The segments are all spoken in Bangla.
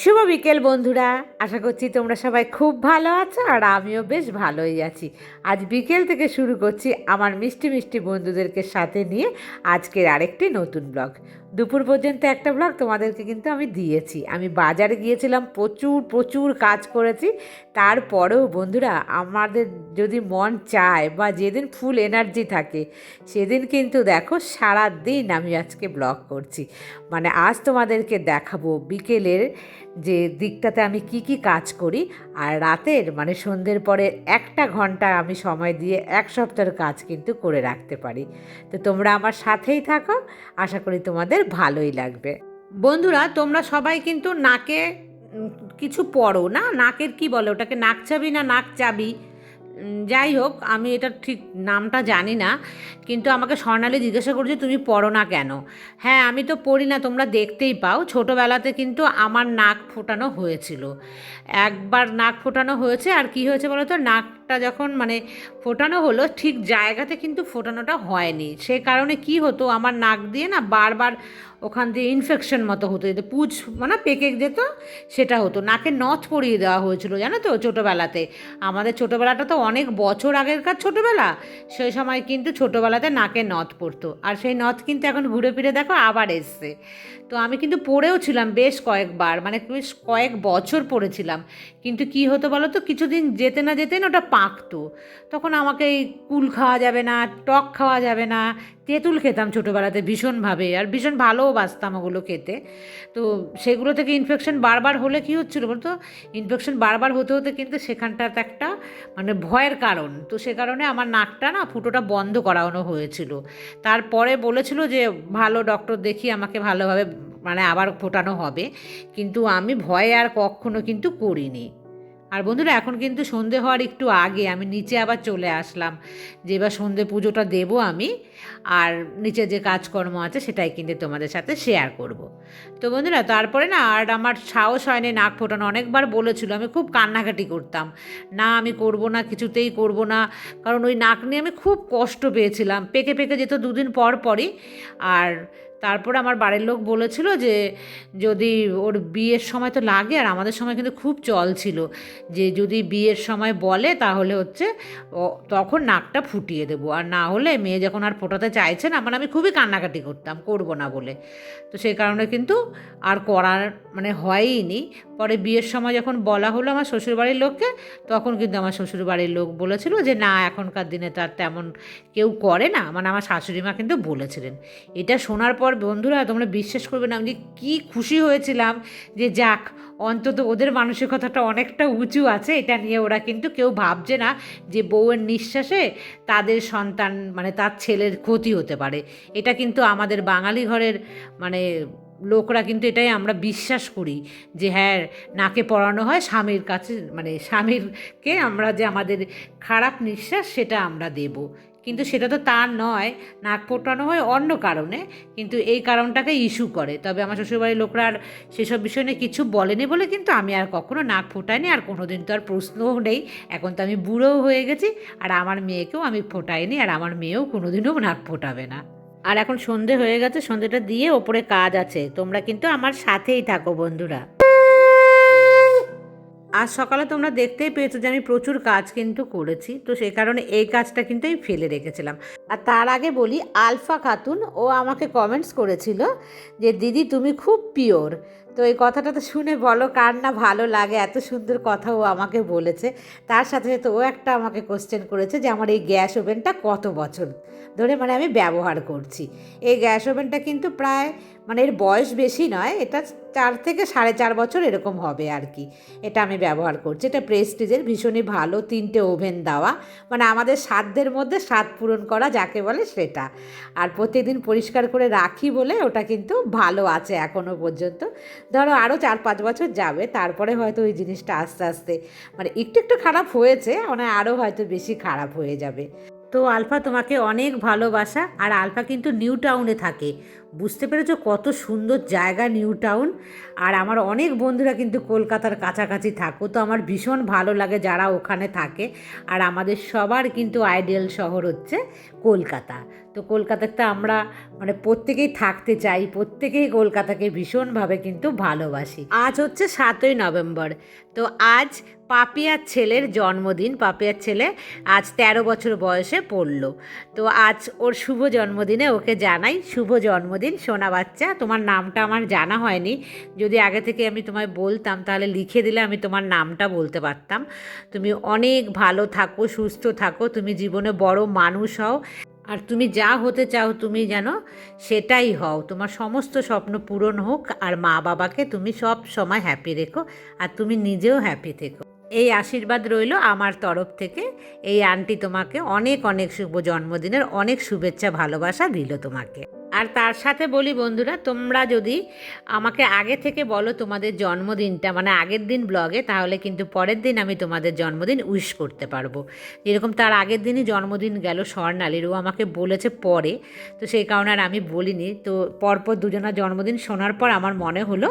是 শুভ বিকেল, বন্ধুরা। আশা করছি তোমরা সবাই খুব ভালো আছো আর আমিও বেশ ভালোই আছি। আজ বিকেল থেকে শুরু করছি আমার মিষ্টি মিষ্টি বন্ধুদেরকে সাথে নিয়ে আজকের আরেকটি নতুন ব্লগ। দুপুর পর্যন্ত একটা ব্লগ তোমাদেরকে কিন্তু আমি দিয়েছি। আমি বাজারে গিয়েছিলাম, প্রচুর প্রচুর কাজ করেছি। তারপরেও, বন্ধুরা, আমাদের যদি মন চায় বা যেদিন ফুল এনার্জি থাকে, সেদিন কিন্তু দেখো সারা দিন আমি আজকে ব্লগ করছি। মানে আজ তোমাদেরকে দেখাবো বিকেলের যে দিকটাতে আমি কি কি কাজ করি, আর রাতের মানে সন্ধ্যের পরে একটা ঘণ্টা আমি সময় দিয়ে এক সপ্তাহের কাজ কিন্তু করে রাখতে পারি। তো তোমরা আমার সাথেই থাকো, আশা করি তোমাদের ভালোই লাগবে। বন্ধুরা, তোমরা সবাই কিন্তু নাকে কিছু পড়ো না? নাকের কি বলে? ওটাকে নাক চাবি না নাক চাবি? যাই হোক, আমি এটা ঠিক নামটা জানি না, কিন্তু আমাকে স্বর্ণালী জিজ্ঞাসা করছে, তুমি পড়ো না কেন? হ্যাঁ আমি তো পড়ি না, তোমরা দেখতেই পাও, ছোটোবেলাতে কিন্তু আমার নাক ফোটানো হয়েছিল। একবার নাক ফোটানো হয়েছে, আর কি হয়েছে বলো তো? নাকটা যখন মানে ফোটানো হলো, ঠিক জায়গাতে কিন্তু ফোটানোটা হয়নি। সে কারণে কি হতো, আমার নাক দিয়ে না বারবার ওখান দিয়ে ইনফেকশন মতো হতো। যেত পুজ মানে পেকে যেত, সেটা হতো। নাকে নথ পরিয়ে দেওয়া হয়েছিল, জানো তো, ছোটোবেলাতে। আমাদের ছোটোবেলাটা তো অনেক বছর আগেরকার ছোটোবেলা। সেই সময় কিন্তু ছোটোবেলাতে নাকে নথ পড়তো। আর সেই নথ কিন্তু এখন ঘুরে ফিরে দেখো, আবার এসছে। তো আমি কিন্তু পড়েও ছিলাম বেশ কয়েকবার মানে বেশ কয়েক বছর পড়েছিলাম। কিন্তু কি হতো বলো তো? কিছুদিন যেতে না যেতে না ওটা পাকতো। তখন আমাকে এই কুল খাওয়া যাবে না, টক খাওয়া যাবে না, তেঁতুল খেতাম ছোটোবেলাতে ভীষণভাবে আর ভীষণ ভালোও বাসতাম ওগুলো খেতে। তো সেগুলো থেকে ইনফেকশন বারবার হলে কী হচ্ছিল বলতো? ইনফেকশন বারবার হতে হতে কিন্তু সেখানটাতে একটা মানে ভয়ের কারণ। তো সে কারণে আমার নাকটা না ফুটোটা বন্ধ করানো হয়েছিল। তারপরে বলেছিল যে, ভালো ডক্টর দেখি, আমাকে ভালোভাবে মানে আবার ফোটানো হবে। কিন্তু আমি ভয়ে আর কখনো কিন্তু করিনি। আর বন্ধুরা, এখন কিন্তু সন্ধে হওয়ার একটু আগে আমি নিচে আবার চলে আসলাম, যে এবার সন্ধে পুজোটা দেবো আমি, আর নিচে যে কাজকর্ম আছে সেটাই কিন্তু তোমাদের সাথে শেয়ার করব। তো বন্ধুরা, তারপরে না, আর আমার সাহস হয়নি, নাক ফোটানো, অনেকবার বলেছিল, আমি খুব কান্নাকাটি করতাম, না, আমি করব না, কিছুতেই করব না কারণ ওই নাক নিয়ে আমি খুব কষ্ট পেয়েছিলাম, পেকে পেকে যেত দুদিন পর পরই, আর তারপরে আমার বাড়ির লোক বলেছিল যে, যদি ওর বিয়ের সময় তো লাগে, আর আমাদের সময় কিন্তু খুব চল ছিল, যে যদি বিয়ের সময় বলে তাহলে হচ্ছে তখন নাকটা ফুটিয়ে দেবো। আর না হলে মেয়ে যখন আর ফোটাতে চাইছে না মানে আমি খুবই কান্নাকাটি করতাম, করব না বলে। তো সেই কারণে কিন্তু আর করার মানে হয়ইনি পরে বিয়ের সময় যখন বলা হলো আমার শ্বশুরবাড়ির লোককে, তখন কিন্তু আমার শ্বশুরবাড়ির লোক বলেছিল যে, না, এখনকার দিনে তার তেমন কেউ করে না। মানে আমার শাশুড়ি মা কিন্তু বলেছিলেন। এটা শোনার পর বন্ধুরা তোমরা বিশ্বাস করবে না, আমি যে কী খুশি হয়েছিলাম যে, যাক, অন্তত ওদের মানসিকতাটা অনেকটা উঁচু আছে, এটা নিয়ে ওরা কিন্তু কেউ ভাবছে না যে, বউয়ের নিঃশ্বাসে তাদের সন্তান মানে তার ছেলের ক্ষতি হতে পারে। এটা কিন্তু আমাদের বাঙালি ঘরের মানে লোকরা কিন্তু এটাই আমরা বিশ্বাস করি যে হ্যাঁ নাকে পড়ানো হয়, স্বামীর কাছে মানে স্বামীরকে আমরা যে আমাদের খারাপ নিঃশ্বাস সেটা আমরা দেব। কিন্তু সেটা তো তার নয়, নাক ফোটানো হয় অন্য কারণে, কিন্তু এই কারণটাকে ইস্যু করে। তবে আমার শ্বশুরবাড়ির লোকরা আর সেসব বিষয় নিয়ে কিছু বলেনি বলে কিন্তু আমি আর কখনো নাক ফোটাইনি, আর কোনো দিন তো আর প্রশ্নও নেই। এখন তো আমি বুড়োও হয়ে গেছি, আর আমার মেয়েকেও আমি ফোটাইনি, আর আমার মেয়েও কোনোদিনও নাক ফোটাবে না। আর এখন সন্ধে হয়ে গেছে, সন্ধেটা দিয়ে ওপরে কাজ আছে। তোমরা কিন্তু আমার সাথেই থাকো, বন্ধুরা। আজ সকালে তোমরা দেখতেই পেয়েছ যে আমি প্রচুর কাজ কিন্তু করেছি, তো সেই কারণে এই কাজটা কিন্তু আমি ফেলে রেখেছিলাম। আর তার আগে বলি, আলফা খাতুন, ও আমাকে কমেন্টস করেছিল যে, দিদি, তুমি খুব পিওর তো এই কথাটা তো শুনে বলো, কার না ভালো লাগে, এত সুন্দর কথা ও আমাকে বলেছে। তার সাথে সাথে ও একটা আমাকে কোশ্চেন করেছে যে, আমার এই গ্যাস ওভেনটা কত বছর? ধরে মানে আমি ব্যবহার করছি। এই গ্যাস ওভেনটা কিন্তু প্রায় মানে এর বয়স বেশি নয়, এটা চার থেকে সাড়ে চার বছর এরকম হবে আর কি। এটা আমি ব্যবহার করছি। এটা প্রেস্টিজের ভীষণই ভালো তিনটে ওভেন দেওয়া। মানে আমাদের সাধ্যের মধ্যে স্বাদ পূরণ করা যাকে বলে সেটা। আর প্রতিদিন পরিষ্কার করে রাখি বলে ওটা কিন্তু ভালো আছে এখনও পর্যন্ত। ধরো আরও চার পাঁচ বছর যাবে, তারপরে হয়তো ওই জিনিসটা আস্তে আস্তে মানে একটু একটু খারাপ হয়েছে মানে আরও হয়তো বেশি খারাপ হয়ে যাবে। তো আলফা তোমাকে অনেক ভালোবাসা আর আলফা কিন্তু নিউ টাউনে থাকে। বুঝতে পেরেছ কত সুন্দর জায়গা নিউ টাউন? আর আমার অনেক বন্ধুরা কিন্তু কলকাতার কাছাকাছি থাকো, তো আমার ভীষণ ভালো লাগে যারা ওখানে থাকে। আর আমাদের সবার কিন্তু আইডিয়াল শহর হচ্ছে কলকাতা। তো কলকাতাতে আমরা মানে প্রত্যেকেই থাকতে চাই, প্রত্যেকেই কলকাতাকে ভীষণভাবে কিন্তু ভালোবাসি। আজ হচ্ছে সাতই নভেম্বর, তো আজ পাপিয়ার ছেলের জন্মদিন। পাপিয়ার ছেলে আজ তেরো বছর বয়সে পড়ল। তো আজ ওর শুভ জন্মদিনে ওকে জানাই, শুভ জন্মদিন। সোনা বাচ্চা, তোমার নামটা আমার জানা হয়নি। যদি আগে থেকে আমি তোমায় বলতাম, তাহলে লিখে দিলে আমি তোমার নামটা বলতে পারতাম। তুমি অনেক ভালো থাকো, সুস্থ থাকো, তুমি জীবনে বড় মানুষ হও। আর তুমি যা হতে চাও, তুমি যেন সেটাই হও। তোমার সমস্ত স্বপ্ন পূরণ হোক, আর মা বাবাকে তুমি সব সময় হ্যাপি রেখো, আর তুমি নিজেও হ্যাপি থেকো। এই আশীর্বাদ রইল আমার তরফ থেকে। এই আন্টি তোমাকে অনেক অনেক শুভ জন্মদিনের অনেক শুভেচ্ছা, ভালোবাসা দিল তোমাকে। আর তার সাথে বলি বন্ধুরা, তোমরা যদি আমাকে আগে থেকে বলো তোমাদের জন্মদিনটা মানে আগের দিন ব্লগে তাহলে কিন্তু পরের দিন আমি তোমাদের জন্মদিন উইশ করতে পারব। যেরকম তার আগের দিনই জন্মদিন গেল স্বর্ণালীর ও আমাকে বলেছে পরে, তো সেই কারণে আর আমি বলিনি। তো পরপর দুজনের জন্মদিন শোনার পর আমার মনে হলো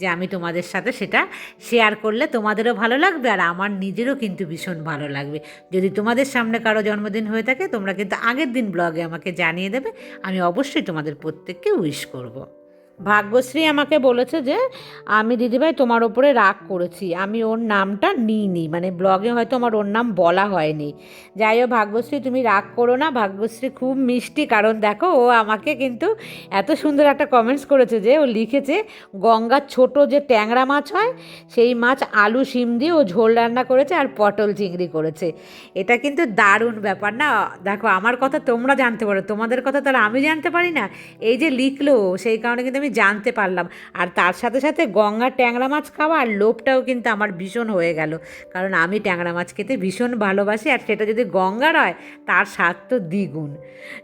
যে আমি তোমাদের সাথে সেটা শেয়ার করলে তোমাদেরও ভালো লাগবে আর আমার নিজেরও কিন্তু ভীষণ ভালো লাগবে। যদি তোমাদের সামনে কারও জন্মদিন হয়ে থাকে, তোমরা কিন্তু আগের দিন ব্লগে আমাকে জানিয়ে দেবে, আমি অবশ্যই তোমাদের প্রত্যেককে উইশ করব। ভাগ্যশ্রী আমাকে বলেছে যে, আমি দিদিভাই তোমার ওপরে রাগ করেছি। আমি ওর নামটা নিইনি। মানে ব্লগে হয়তো আমার ওর নাম বলা হয়নি। যাই হোক, ভাগ্যশ্রী, তুমি রাগ করো না। ভাগ্যশ্রী খুব মিষ্টি। কারণ দেখো, ও আমাকে কিন্তু এত সুন্দর একটা কমেন্টস করেছে যে, ও লিখেছে, গঙ্গার ছোট যে ট্যাংরা মাছ হয়, সেই মাছ আলু, শিম দিয়ে ও ঝোল রান্না করেছে আর পটল চিংড়ি করেছে। এটা কিন্তু দারুণ ব্যাপার না? দেখো, আমার কথা তোমরা জানতে পারো। তোমাদের কথা তাহলে আমি জানতে পারি না? এই যে লিখলো, সেই কারণে কিন্তু আমি জানতে পারলাম। আর তার সাথে সাথে গঙ্গার ট্যাংরা মাছ খাওয়া আর লোভটাও কিন্তু আমার ভীষণ হয়ে গেল। কারণ আমি ট্যাংরা মাছ খেতে ভীষণ ভালোবাসি আর সেটা যদি গঙ্গার হয়, তার স্বাদ তো দ্বিগুণ।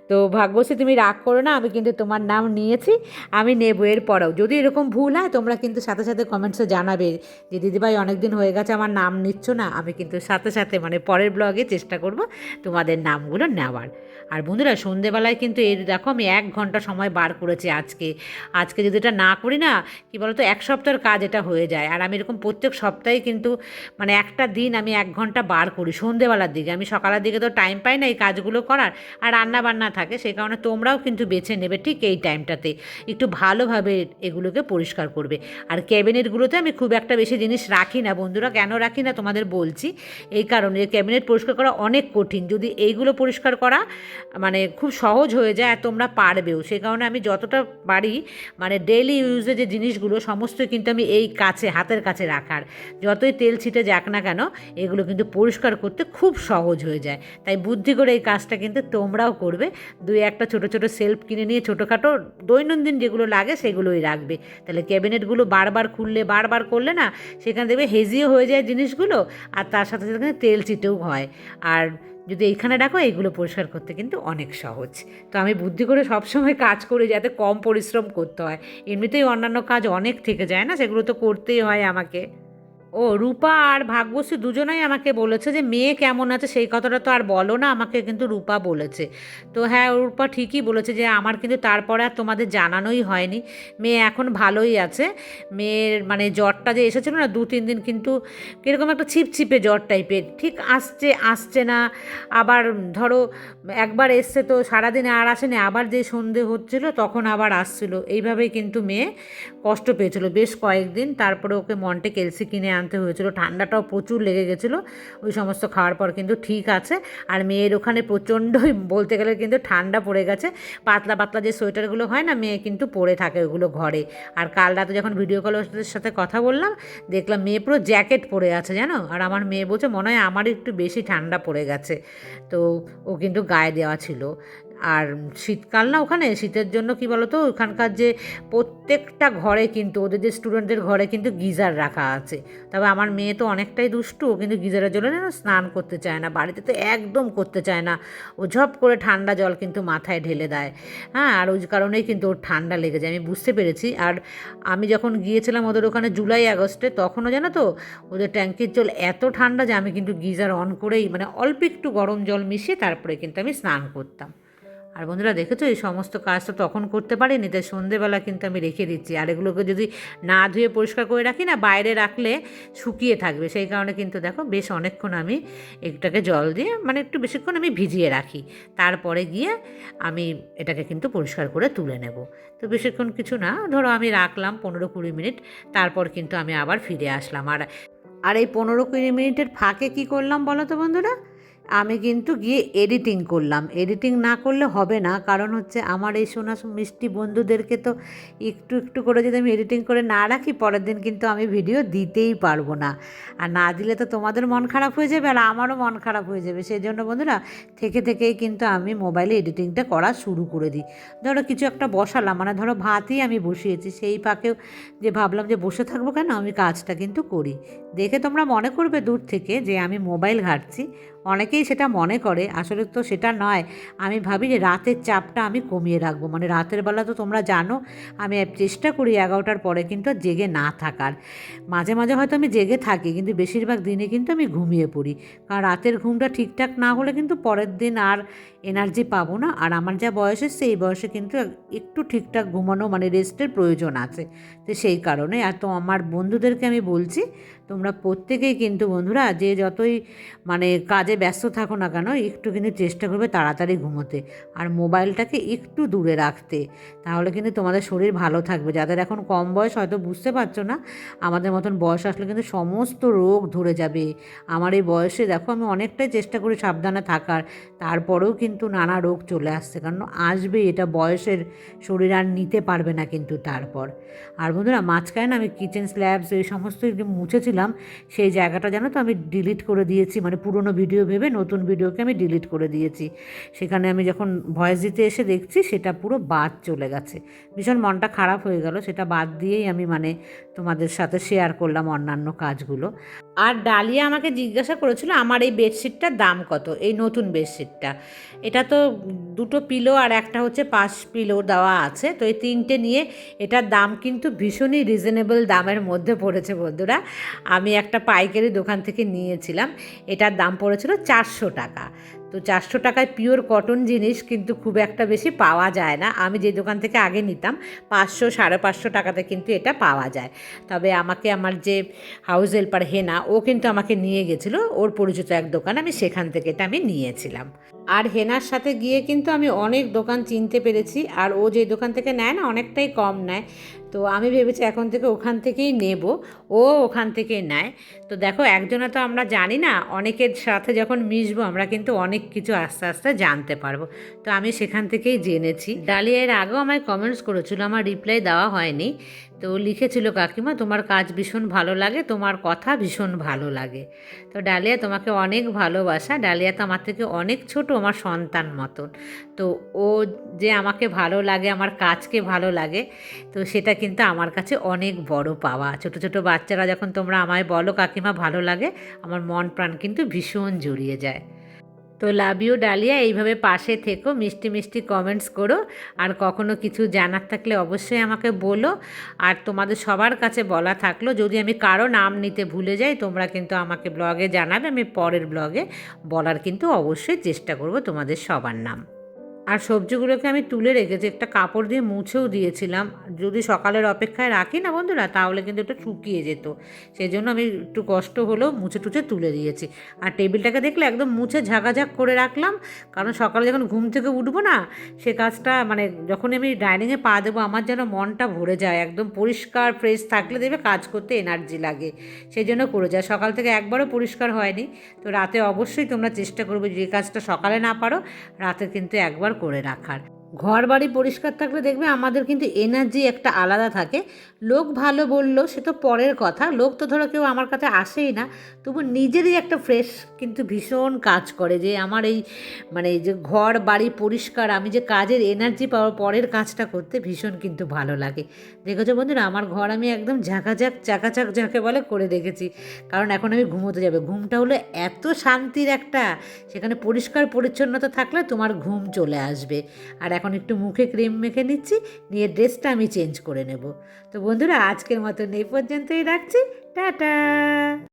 তো ভাগ্যশ্রী, তুমি রাগ করো না, আমি কিন্তু তোমার নাম নিয়েছি, আমি নেব এর পরেও যদি এরকম ভুল হয়, তোমরা কিন্তু সাথে সাথে কমেন্টসে জানাবে যে, দিদিভাই অনেক দিন হয়ে গেছে, আমার নাম নিচ্ছ না। আমি কিন্তু সাথে সাথে মানে পরের ব্লগে চেষ্টা করব তোমাদের নামগুলো নেওয়ার। আর বন্ধুরা, সন্ধেবেলায় কিন্তু এর দেখো, আমি এক ঘণ্টা সময় বার করেছি আজকে। আজকে যদি এটা না করি না, কি বলতো, এক সপ্তাহের কাজ এটা হয়ে যায়। আর আমি এরকম প্রত্যেক সপ্তাহে কিন্তু মানে একটা দিন আমি এক ঘণ্টা বার করি সন্ধেবেলার দিকে। আমি সকালের দিকে তো টাইম পাই না এই কাজগুলো করার, আর রান্না বান্না থাকে, সেই কারণে তোমরাও কিন্তু বেছে নেবে ঠিক এই টাইমটাতে একটু ভালোভাবে এগুলোকে পরিষ্কার করবে। আর ক্যাবিনেটগুলোতে আমি খুব একটা বেশি জিনিস রাখি না বন্ধুরা, কেন রাখি না তোমাদের বলছি। এই কারণে ক্যাবিনেট পরিষ্কার করা অনেক কঠিন। যদি এইগুলো পরিষ্কার করা মানে খুব সহজ হয়ে যায় আর তোমরা পারবেও। সেই কারণে আমি যতটা পারি মানে ডেইলি ইউজে যে জিনিসগুলো, সমস্ত কিন্তু আমি এই কাছে, হাতের কাছে রাখার। যতই তেল ছিটে যাক না কেন, এগুলো কিন্তু পরিষ্কার করতে খুব সহজ হয়ে যায়। তাই বুদ্ধি করে এই কাজটা কিন্তু তোমরাও করবে। দুই একটা ছোট ছোট সেলফ কিনে নিয়ে ছোটোখাটো দৈনন্দিন যেগুলো লাগে, সেগুলোই রাখবে। তাহলে ক্যাবিনেটগুলো বারবার খুললে, বারবার করলে না, সেখানে দেখবে হেজিও হয়ে যায় জিনিসগুলো, আর তার সাথে সাথে তেল চিটেও হয়। আর যদি এইখানে ডাকো এইগুলো পরিষ্কার করতে কিন্তু অনেক সহজ। তো আমি বুদ্ধি করে সবসময় কাজ করি যাতে কম পরিশ্রম করতে হয়। এমনিতেই অন্যান্য কাজ অনেক থেকে যায় না, সেগুলো তো করতেই হয় আমাকে। ও, রূপা আর ভাগ্যশ্রী দুজনাই আমাকে বলেছে যে মেয়ে কেমন আছে, সেই কথাটা তো আর বলো না, আমাকে কিন্তু রূপা বলেছে। তো হ্যাঁ রূপা ঠিকই বলেছে যে আমার কিন্তু তারপরে আর তোমাদের জানানোই হয়নি। মেয়ে এখন ভালোই আছে। মেয়ের মানে জ্বরটা যে এসেছিল না, দু তিন দিন কিন্তু কীরকম একটা ছিপছিপে জ্বর টাইপের। ঠিক আসছে আসছে না। আবার ধরো একবার এসছে তো সারাদিনে আর আসেনি, আবার যে সন্ধে হচ্ছিল তখন আবার আসছিল। এইভাবেই কিন্তু মেয়ে কষ্ট পেয়েছিল। বেশ কয়েকদিন তারপরে ওকে মন্টে কেলসি কিনে আনতে হয়েছিল। ঠান্ডাটাও প্রচুর লেগে গেছিল। ওই সমস্ত খাওয়ার পর কিন্তু ঠিক আছে। আর মেয়ের ওখানে প্রচণ্ডই বলতে গেলে কিন্তু ঠান্ডা পড়ে গেছে। পাতলা পাতলা যে সোয়েটারগুলো হয় না, মেয়ে কিন্তু পরে থাকে ওগুলো ঘরে। আর কাল রাতে যখন ভিডিও কলের সাথে কথা বললাম, দেখলাম মেয়ে পুরো জ্যাকেট পরে আছে জানো? আর আমার মেয়ে বলছে, মনে হয় আমার একটু বেশি ঠান্ডা পড়ে গেছে। তো ও কিন্তু গায়ে দেওয়া ছিল। আর শীতকাল না ওখানে, শীতের জন্য কি বলতো, ওখানকার যে প্রত্যেকটা ঘরে কিন্তু, ওদের যে স্টুডেন্টদের ঘরে কিন্তু গিজার রাখা আছে। তবে আমার মেয়ে তো অনেকটাই দুষ্টু কিন্তু গিজারের জন্য না স্নান করতে চায় না, বাড়িতে তো একদম করতে চায় না। ও ঝপ করে ঠান্ডা জল কিন্তু মাথায় ঢেলে দেয়। হ্যাঁ আর ওই কারণেই কিন্তু ওর ঠান্ডা লেগে যায়, আমি বুঝতে পেরেছি। আর আমি যখন গিয়েছিলাম ওদের ওখানে জুলাই, আগস্টে, তখনও জানো তো, ওদের ট্যাঙ্কির জল এত ঠান্ডা যে আমি কিন্তু গিজার অন করেই মানে অল্প একটু গরম জল মিশিয়ে তারপরে কিন্তু আমি স্নান করতাম। আর বন্ধুরা দেখেছ, এই সমস্ত কাজ তো তখন করতে পারিনি, তাই সন্ধেবেলা কিন্তু আমি রেখে দিচ্ছি। আর এগুলোকে যদি না ধুয়ে পরিষ্কার করে রাখি না, বাইরে রাখলে শুকিয়ে থাকবে। সেই কারণে কিন্তু দেখো, বেশ অনেকক্ষণ আমি এটাকে জল দিয়ে মানে একটু বেশিক্ষণ আমি ভিজিয়ে রাখি। তারপরে গিয়ে আমি এটাকে কিন্তু পরিষ্কার করে তুলে নেব। তো বেশিক্ষণ কিছু না, ধরো আমি রাখলাম পনেরো কুড়ি মিনিট, তারপর কিন্তু আমি আবার ফিরে আসলাম। আর আর এই পনেরো কুড়ি মিনিটের ফাঁকে কি করলাম বলো তো বন্ধুরা? আমি কিন্তু গিয়ে এডিটিং করলাম। এডিটিং না করলে হবে না। কারণ হচ্ছে আমার এই সোনা মিষ্টি বন্ধুদেরকে তো একটু একটু করে যদি আমি এডিটিং করে না রাখি, পরের দিন কিন্তু আমি ভিডিও দিতেই পারব না। আর না দিলে তো তোমাদের মন খারাপ হয়ে যাবে আর আমারও মন খারাপ হয়ে যাবে। সেই জন্য বন্ধুরা, থেকে থেকেই কিন্তু আমি মোবাইলে এডিটিংটা করা শুরু করে দিই। ধরো কিছু একটা বসালাম মানে ধরো ভাতই আমি বসিয়েছি, সেই পাকেও যে ভাবলাম যে বসে থাকব কেন, আমি কাজটা কিন্তু করি। দেখে তোমরা মনে করবে দূর থেকে যে আমি মোবাইল ঘাটছি। অনেকেই সেটা মনে করে, আসলে তো সেটা নয়। আমি ভাবি যে রাতের চাপটা আমি কমিয়ে রাখব। মানে রাতের বেলা তো তোমরা জানো, আমি চেষ্টা করি এগারোটার পরে কিন্তু জেগে না থাকার। মাঝে মাঝে হয়তো আমি জেগে থাকি, কিন্তু বেশিরভাগ দিনে কিন্তু আমি ঘুমিয়ে পড়ি। কারণ রাতের ঘুমটা ঠিকঠাক না হলে কিন্তু পরের দিন আর এনার্জি পাবো না। আর আমার যা বয়স এসছে এই বয়সে কিন্তু একটু ঠিকঠাক ঘুমানো মানে রেস্টের প্রয়োজন আছে। তো সেই কারণে, আর তো আমার বন্ধুদেরকে আমি বলছি, তোমরা প্রত্যেকেই কিন্তু বন্ধুরা, যে যতই মানে কাজে ব্যস্ত থাকো না কেন, একটু কিন্তু চেষ্টা করবে তাড়াতাড়ি ঘুমোতে। আর মোবাইলটাকে একটু দূরে রাখতে। তাহলে কিন্তু তোমাদের শরীর ভালো থাকবে। যাদের এখন কম বয়স হয়তো বুঝতে পারছ না, আমাদের মতন বয়স আসলে কিন্তু সমস্ত রোগ ধরে যাবে। আমার এই বয়সে দেখো আমি অনেকটাই চেষ্টা করি সাবধানে থাকার। তারপরেও কিন্তু নানা রোগ চলে আসছে। কারণ আসবে এটা বয়সের শরীর আর নিতে পারবে না কিন্তু তারপর। আর বন্ধুরা, মাঝখানে আমি কিচেন স্ল্যাবস এই সমস্ত মুছেছিলাম, সেই জায়গাটা জানো তো আমি ডিলিট করে দিয়েছি। মানে পুরনো ভিডিও ভেবে নতুন ভিডিওকে আমি ডিলিট করে দিয়েছি। সেখানে আমি যখন ভয়েস দিতে এসে দেখছি, সেটা পুরো বাদ চলে গেছে। ভীষণ মনটা খারাপ হয়ে গেল। সেটা বাদ দিয়েই আমি মানে তোমাদের সাথে শেয়ার করলাম অন্যান্য কাজগুলো। আর ডালিয়া আমাকে জিজ্ঞাসা করেছিল, আমার এই বেডশিটটার দাম কত? এই নতুন বেডশিটটা। এটা তো দুটো পিলো আর একটা হচ্ছে পাঁচ পিলো দেওয়া আছে। তো এই তিনটে নিয়ে এটার দাম কিন্তু ভীষণই রিজনেবল দামের মধ্যে পড়েছে বন্ধুরা। আমি একটা পাইকারি দোকান থেকে নিয়েছিলাম। এটার দাম পড়েছিল চারশো টাকা। তো চারশো টাকায় পিওর কটন জিনিস কিন্তু খুব একটা বেশি পাওয়া যায় না। আমি যে দোকান থেকে আগে নিতাম, পাঁচশো, সাড়ে পাঁচশো টাকাতে কিন্তু এটা পাওয়া যায়। তবে আমাকে আমার যে হাউস হেল্পার হেনা, ও কিন্তু আমাকে নিয়ে গেছিল। ওর পরিচিত এক দোকান আমি সেখান থেকে এটা আমি নিয়েছিলাম। আর হেনার সাথে গিয়ে কিন্তু আমি অনেক দোকান চিনতে পেরেছি। আর ও যে দোকান থেকে নেয় না, অনেকটাই কম নেয়। তো আমি ভেবেছি এখন থেকে ওখান থেকেই নেব। ও ওখান থেকেই নেয়। তো দেখো, একজনে তো আমরা জানি না, অনেকের সাথে যখন মিশবো আমরা কিন্তু অনেক কিছু আস্তে আস্তে জানতে পারব। তো আমি সেখান থেকেই জেনেছি। ডালিয়া এর আগেও আমায় কমেন্টস করেছিল, আমার রিপ্লাই দেওয়া হয়নি। তো লিখেছিল, কাকিমা, তোমার কাজ ভীষণ ভালো লাগে, তোমার কথা ভীষণ ভালো লাগে। তো ডালিয়া, তোমাকে অনেক ভালোবাসা। ডালিয়া তো আমার থেকে অনেক ছোট, আমার সন্তান মতন। তো ও যে আমাকে ভালো লাগে, আমার কাজকে ভালো লাগে, তো সেটা কিন্তু আমার কাছে অনেক বড় পাওয়া। ছোট ছোট বাচ্চারা যখন তোমরা আমায় বলো, কাকিমা, ভালো লাগে? আমার মন প্রাণ কিন্তু ভীষণ জড়িয়ে যায়। তো লাভ ইউ ডালিয়া, এইভাবে পাশে থেকো, মিষ্টি মিষ্টি কমেন্টস করো। আর কখনো কিছু জানার থাকলে অবশ্যই আমাকে বলো। আর তোমাদের সবার কাছে বলা থাকল, যদি আমি কারও নাম নিতে ভুলে যাই, তোমরা কিন্তু আমাকে ব্লগে জানাবে, আমি পরের ব্লগে বলার কিন্তু অবশ্যই চেষ্টা করব তোমাদের সবার নাম। আর সবজিগুলোকে আমি তুলে রেখেছি, একটা কাপড় দিয়ে মুছেও দিয়েছিলাম। যদি সকালের অপেক্ষায় রাখি না বন্ধুরা, তাহলে কিন্তু একটু শুকিয়ে যেত। সেই জন্য আমি একটু কষ্ট হলেও মুছে টুছে তুলে দিয়েছি। আর টেবিলটাকে দেখলে একদম মুছে ঝাঁকাঝাঁক করে রাখলাম, কারণ সকালে যখন ঘুম থেকে উঠবো না, সে কাজটা মানে যখন আমি ডাইনিংয়ে পা দেবো, আমার যেন মনটা ভরে যায়, একদম পরিষ্কার, ফ্রেশ থাকলে দেবে কাজ করতে এনার্জি লাগে। সেই জন্য করে যায় সকাল থেকে একবারও পরিষ্কার হয়নি। তো রাতে অবশ্যই তোমরা চেষ্টা করবে যে কাজটা সকালে না পারো, রাতে কিন্তু একবার করে রাখার। ঘর বাড়ি পরিষ্কার থাকলে দেখবে আমাদের কিন্তু এনার্জি একটা আলাদা থাকে। লোক ভালো বলল, সে তো পরের কথা। লোক তো ধরো কেউ আমার কাছে আসেই না। তবু নিজেরই একটা ফ্রেশ কিন্তু ভীষণ কাজ করে যে আমার এই মানে যে ঘর বাড়ি পরিষ্কার, আমি যে কাজের এনার্জি পাওয়ার পরের কাজটা করতে ভীষণ কিন্তু ভালো লাগে। দেখেছ বন্ধুরা, আমার ঘর আমি একদম ঝাঁকাঝাক চাকাচাক যাকে বলে করে রেখেছি। কারণ এখন আমি ঘুমোতে যাবে। ঘুমটা হলো এত শান্তির একটা, সেখানে পরিষ্কার পরিচ্ছন্নতা থাকলে তোমার ঘুম চলে আসবে। আর এখন একটু মুখে ক্রিম মেখে নিচ্ছি, নিয়ে ড্রেসটা আমি চেঞ্জ করে নেব। তো বন্ধুরা, আজকের মতন এই পর্যন্তই রাখছি। টাটা!